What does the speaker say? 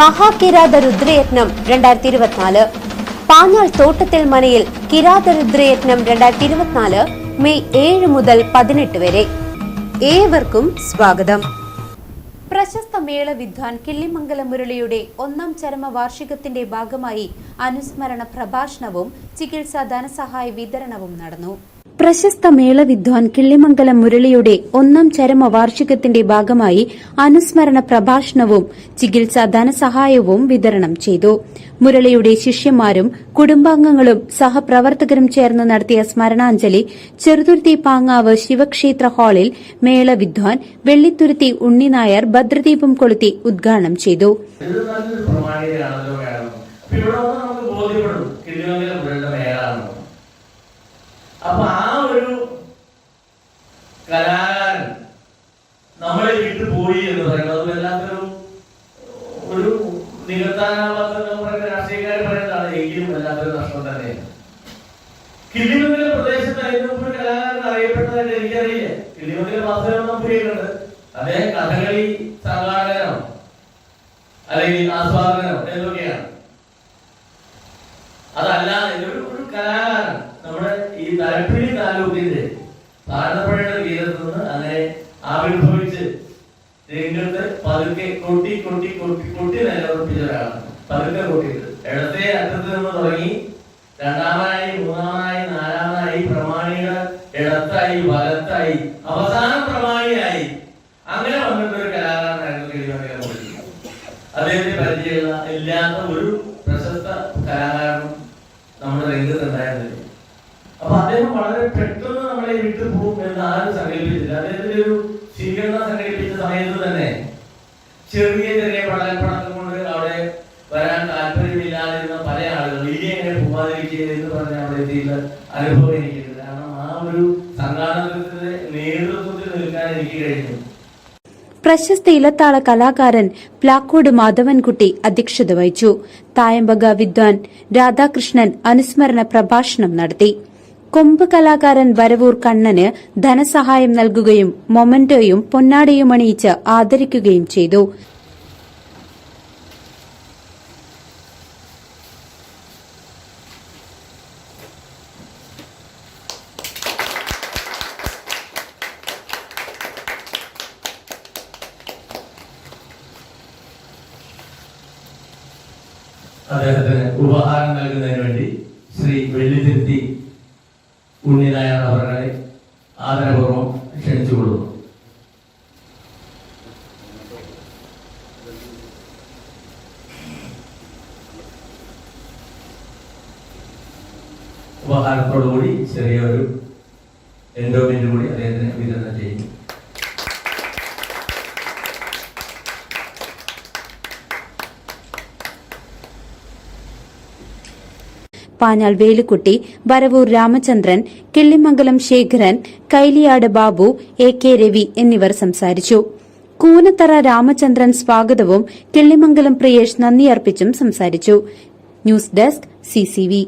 മഹാകിരാത രുദ്രയജ്ഞം രണ്ടായിരത്തി ഇരുപത്തിനാല് പാഞ്ഞാൾ തോട്ടത്തിൽ മനയിൽ കിരാത രുദ്രയജ്ഞം രണ്ടായിരത്തി ഇരുപത്തിനാല് മെയ് ഏഴ് മുതൽ പതിനെട്ട് വരെ. ഏവർക്കും സ്വാഗതം. പ്രശസ്ത മേള വിദ്വാൻ കിള്ളിമംഗല മുരളിയുടെ ഒന്നാം ചരമ വാർഷികത്തിന്റെ ഭാഗമായി അനുസ്മരണ പ്രഭാഷണവും ചികിത്സാ ധനസഹായ വിതരണവും നടന്നു. പ്രശസ്ത മേള വിദ്വാൻ കിള്ളിമംഗലം മുരളിയുടെ ഒന്നാം ചരമ വാർഷികത്തിന്റെ ഭാഗമായി അനുസ്മരണ പ്രഭാഷണവും ചികിത്സാ ധനസഹായവും വിതരണം ചെയ്തു. മുരളിയുടെ ശിഷ്യന്മാരും കുടുംബാംഗങ്ങളും സഹപ്രവർത്തകരും ചേർന്ന് നടത്തിയ സ്മരണാഞ്ജലി ചെറുതുരുത്തി പാങ്ങാവ് ശിവക്ഷേത്ര ഹാളിൽ മേള വിദ്വാൻ വെള്ളിത്തുരുത്തി ഉണ്ണിനായർ ഭദ്രദീപം കൊളുത്തി ഉദ്ഘാടനം ചെയ്തു. നമുക്ക് കിളിമംഗലം പുഴയുടെ മേളാണ് അപ്പൊ ആ ഒരു കലാകാരൻ നമ്മളെ പോയി എന്ന് പറയുന്നത്. അത് വല്ലാത്തൊരു ഒരു നികത്താനാവാത്ത രാഷ്ട്രീയക്കാർ പറയുന്നതാണ്. എങ്കിലും വല്ലാത്തൊരു നഷ്ടം തന്നെയാണ്. കിളിമംഗലം പ്രദേശത്ത് അതിന് മുമ്പ് കലാകാരൻ അറിയപ്പെട്ടതായിട്ട് എനിക്കറിയില്ല. കിളിമംഗലം വാസുദേവൻ നമ്പൂരിയുണ്ട് അദ്ദേഹം കഥകളി സംഘാടകനോ അല്ലെങ്കിൽ ആസ്വാദകനോ എന്തൊക്കെയാണ്? അതല്ല ഒരു ഒരു കലാകാരൻ. നമ്മുടെ ഈ തലപ്പിടി താലൂക്കിന്റെ ഭാരതപ്പുഴയുടെ തീരത്ത് നിന്ന് അങ്ങനെ രംഗത്ത് പതുക്കെ കൂട്ടി കൂട്ടി കൂട്ടി കൂട്ടി നിലനിർത്തിച്ച ഒരാളാണ്. പതുക്കെ കൂട്ടിയത്. ഇടത്തെ അറ്റത്ത് നിന്ന് തുടങ്ങി രണ്ടാമനായി മൂന്നാമനായി നാലാമനായി പ്രമാണിയുടെ ഇടത്തായി വലത്തായി അവസാന പ്രമാണിയായി. അങ്ങനെ വന്നിട്ട് ഒരു. അദ്ദേഹത്തെ പരിചയമുള്ള ഇല്ലാത്ത ഒരു പ്രശസ്ത കലാകാരനും നമ്മുടെ രംഗത്ത് ഉണ്ടായിരുന്നില്ല. അപ്പൊ അദ്ദേഹം വളരെ പെട്ടെന്ന് നമ്മളെ വിട്ടു പോകും എന്ന് ആരും സങ്കല്പിച്ചില്ല. അദ്ദേഹത്തിന്റെ ഒരു ചെറിയ ചെറിയ പടൽപ്പണക്കം കൊണ്ട് അവിടെ വരാൻ താല്പര്യമില്ലാതിരുന്ന പല ആളുകൾ ഇനി എങ്ങനെ പോവാതിരിക്കുക എന്ന് പറഞ്ഞ അവിടെ എത്തിയുള്ള അനുഭവം എനിക്കുണ്ട്. കാരണം ആ ഒരു സംഘാടനത്തിന്റെ നേതൃത്വത്തിൽ നിൽക്കാൻ എനിക്ക് കഴിഞ്ഞു. പ്രശസ്ത ഇലത്താള കലാകാരൻ പ്ലാക്കോട് മാധവൻകുട്ടി അധ്യക്ഷത വഹിച്ചു. തായമ്പക വിദ്വാൻ രാധാകൃഷ്ണൻ അനുസ്മരണ പ്രഭാഷണം നടത്തി. കൊമ്പ് കലാകാരൻ വരവൂർ കണ്ണന് ധനസഹായം നൽകുകയും മൊമന്റോയും പൊന്നാടയും അണിയിച്ച് ആദരിക്കുകയും ചെയ്തു. അദ്ദേഹത്തിന് ഉപഹാരം നൽകുന്നതിന് വേണ്ടി ശ്രീ ഉണ്ണിനായർ അവരുടെ ആദരപൂർവം ക്ഷണിച്ചുകൊള്ളുന്നു ഉപഹാരത്തോടുകൂടി ചെറിയൊരു എൻഡോമെന്റ് കൂടി അദ്ദേഹത്തിന് വിതരണം ചെയ്യും പാഞ്ഞാൾ വേലുക്കുട്ടി വരവൂർ രാമചന്ദ്രൻ കിള്ളിമംഗലം ശേഖരൻ കൈലിയാട് ബാബു എ കെ രവി എന്നിവർ സംസാരിച്ചു. കൂനത്തറ രാമചന്ദ്രൻ സ്വാഗതവും കിള്ളിമംഗലം പ്രിയേഷ് നന്ദിയർപ്പിച്ചും സംസാരിച്ചു. News desk CCV